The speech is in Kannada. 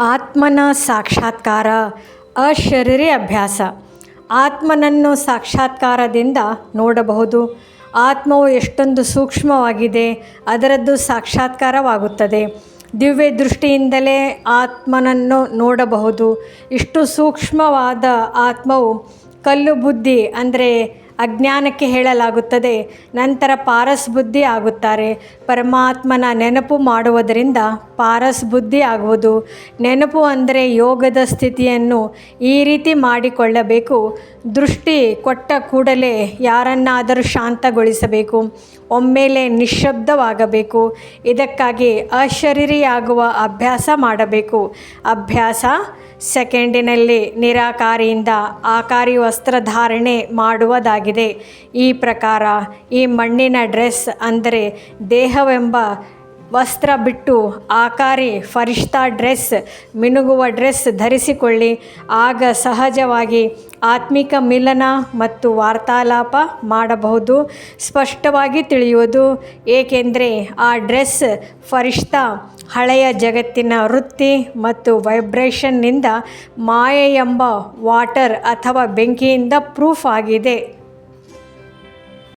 ಆತ್ಮನ ಸಾಕ್ಷಾತ್ಕಾರ, ಅಶರೀರಿ ಅಭ್ಯಾಸ. ಆತ್ಮನನ್ನು ಸಾಕ್ಷಾತ್ಕಾರದಿಂದ ನೋಡಬಹುದು. ಆತ್ಮವು ಎಷ್ಟೊಂದು ಸೂಕ್ಷ್ಮವಾಗಿದೆ, ಅದರದ್ದು ಸಾಕ್ಷಾತ್ಕಾರವಾಗುತ್ತದೆ. ದಿವ್ಯ ದೃಷ್ಟಿಯಿಂದಲೇ ಆತ್ಮನನ್ನು ನೋಡಬಹುದು. ಇಷ್ಟು ಸೂಕ್ಷ್ಮವಾದ ಆತ್ಮವು ಕಲ್ಲು ಬುದ್ಧಿ, ಅಂದರೆ ಅಜ್ಞಾನಕ್ಕೆ ಹೇಳಲಾಗುತ್ತದೆ. ನಂತರ ಪಾರಸ್ ಬುದ್ಧಿ ಆಗುತ್ತಾರೆ. ಪರಮಾತ್ಮನ ನೆನಪು ಮಾಡುವುದರಿಂದ ಪಾರಸ್ ಬುದ್ಧಿ ಆಗುವುದು. ನೆನಪು ಅಂದರೆ ಯೋಗದ ಸ್ಥಿತಿಯನ್ನು ಈ ರೀತಿ ಮಾಡಿಕೊಳ್ಳಬೇಕು. ದೃಷ್ಟಿ ಕೊಟ್ಟ ಕೂಡಲೇ ಯಾರನ್ನಾದರೂ ಶಾಂತಗೊಳಿಸಬೇಕು, ಒಮ್ಮೆಲೆ ನಿಶ್ಶಬ್ದವಾಗಬೇಕು. ಇದಕ್ಕಾಗಿ ಅಶರೀರಿಯಾಗುವ ಅಭ್ಯಾಸ ಮಾಡಬೇಕು. ಅಭ್ಯಾಸ ಸೆಕೆಂಡಿನಲ್ಲಿ ನಿರಾಕಾರಿಯಿಂದ ಆಕಾರಿ ವಸ್ತ್ರಧಾರಣೆ ಮಾಡುವುದಾಗಿದೆ. ಈ ಪ್ರಕಾರ ಈ ಮಣ್ಣಿನ ಡ್ರೆಸ್ ಅಂದರೆ ದೇಹವೆಂಬ ವಸ್ತ್ರ ಬಿಟ್ಟು ಆಕಾರಿ ಫರಿಷ್ಠಾ ಡ್ರೆಸ್ ಮಿನುಗುವ ಡ್ರೆಸ್ ಧರಿಸಿಕೊಳ್ಳಿ. ಆಗ ಸಹಜವಾಗಿ ಆತ್ಮಿಕ ಮಿಲನ ಮತ್ತು ವಾರ್ತಾಲಾಪ ಮಾಡಬಹುದು. ಸ್ಪಷ್ಟವಾಗಿ ತಿಳಿಯುವುದು ಏಕೆಂದರೆ ಆ ಡ್ರೆಸ್ ಫರಿಷ್ಠಾ ಹಳೆಯ ಜಗತ್ತಿನ ವೃತ್ತಿ ಮತ್ತು ವೈಬ್ರೇಷನ್ನಿಂದ ಮಾಯೆ ಎಂಬ ವಾಟರ್ ಅಥವಾ ಬೆಂಕಿಯಿಂದ ಪ್ರೂಫ್ ಆಗಿದೆ.